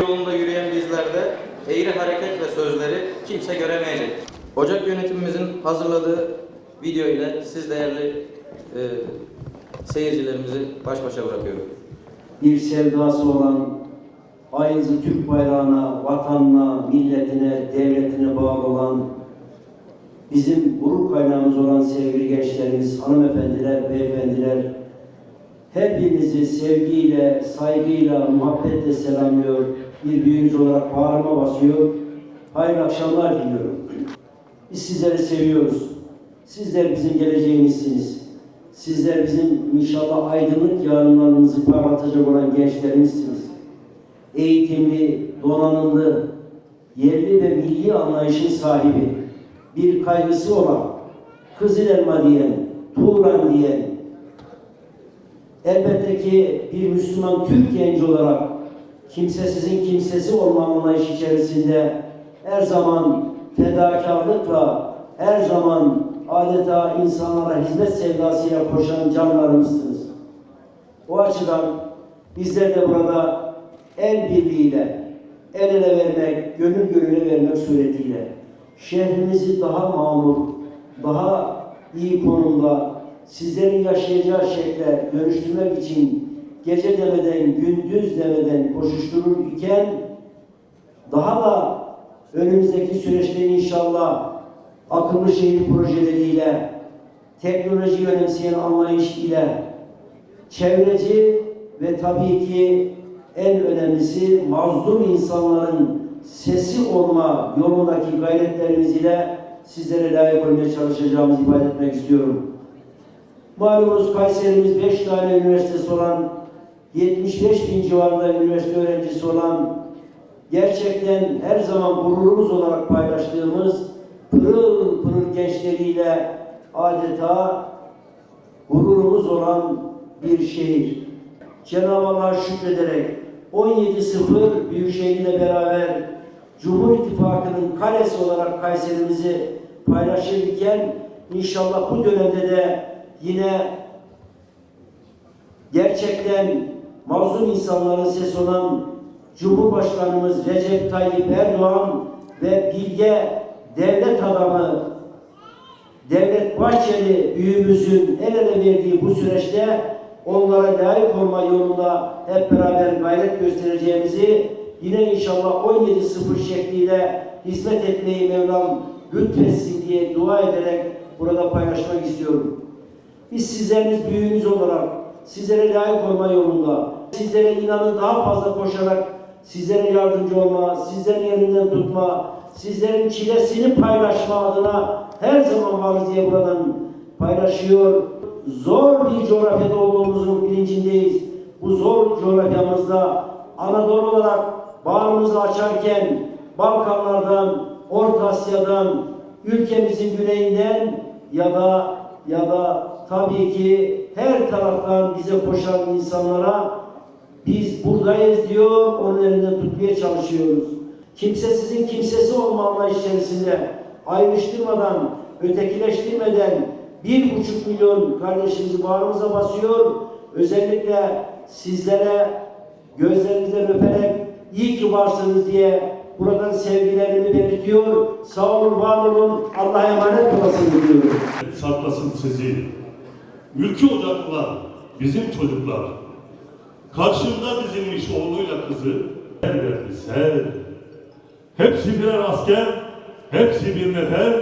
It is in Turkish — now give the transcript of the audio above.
Yolunda yürüyen bizlerde eğri hareket ve sözleri kimse göremeyecek. Ocak yönetimimizin hazırladığı video ile siz değerli e, seyircilerimizi baş başa bırakıyorum. bir sevdası olan aynı Türk bayrağına, vatanına, milletine, devletine bağlı olan bizim gurur kaynağımız olan sevgili gençlerimiz, hanımefendiler, beyefendiler hepinizi sevgiyle, saygıyla, muhabbetle selamlıyor. Bir büyüğünüz olarak bağrıma basıyor. Hayırlı akşamlar diliyorum. Biz sizleri seviyoruz. Sizler bizim geleceğimizsiniz. Sizler bizim inşallah aydınlık yarınlarımızı parlatacak olan gençlerimizsiniz. Eğitimli, donanımlı, yerli ve milli anlayışın sahibi, bir kaygısı olan, Kızıl Elma diyen, Turan diyen, elbette ki bir Müslüman Türk genci olarak kimsesizin kimsesi olma anlayış içerisinde her zaman fedakarlıkla, her zaman adeta insanlara hizmet sevdasıyla koşan canlarımızsınız. O açıdan bizler de burada el birliğiyle, el ele vermek, gönül gönüle vermek suretiyle şehrimizi daha mamur, daha iyi konumda sizlerin yaşayacağı şekle dönüştürmek için gece demeden, gündüz demeden koşuşturur iken daha da önümüzdeki süreçte inşallah akıllı şehir projeleriyle, teknoloji önemseyen anlayış ile, çevreci ve tabii ki en önemlisi mazlum insanların sesi olma yolundaki gayretlerimiz ile sizlere layık olmaya çalışacağımızı ifade etmek istiyorum. Malumunuz Kayserimiz 5 tane üniversitesi olan, 75 bin civarında üniversite öğrencisi olan, gerçekten her zaman gururumuz olarak paylaştığımız pırıl pırıl gençleriyle adeta gururumuz olan bir şehir. Cenab-ı Allah'a şükrederek 17-0 Büyükşehir ile beraber Cumhur İttifakı'nın kalesi olarak Kayserimizi paylaşırken inşallah bu dönemde de yine gerçekten mazlum insanların sesi olan Cumhurbaşkanımız Recep Tayyip Erdoğan ve bilge devlet adamı Devlet Bahçeli büyüğümüzün el ele verdiği bu süreçte onlara layık olma yolunda hep beraber gayret göstereceğimizi yine inşallah 17.0 şekliyle hizmet etmeyi Mevlam lütfetsin diye dua ederek burada paylaşmak istiyorum. Biz sizleriniz büyüğünüz olarak sizlere layık olma yolunda, sizlere inanın daha fazla koşarak sizlere yardımcı olma, sizlerin yerinden tutma, sizlerin çilesini paylaşma adına her zaman varız diye buradan paylaşıyor. Zor bir coğrafyada olduğumuzun bilincindeyiz. Bu zor coğrafyamızda Anadolu olarak bağrımızı açarken Balkanlardan, Orta Asya'dan, ülkemizin güneyinden ya da ya da tabii ki her taraftan bize koşan insanlara biz buradayız diyor, onun elinden tutmaya çalışıyoruz. Kimsesizin kimsesi olma içerisinde ayrıştırmadan, ötekileştirmeden bir buçuk milyon kardeşimizi bağrımıza basıyor. Özellikle sizlere gözlerinizden öperek iyi ki varsınız diye buradan sevgilerimi belirtiyor. Sağ olun, var olun, Allah'a emanet olasınız diyorum. saklasın sizi. Ülke ocaklılar, bizim çocuklar. Karşımda dizilmiş oğluyla kızı, her ser. Hepsi birer asker, hepsi bir nefer,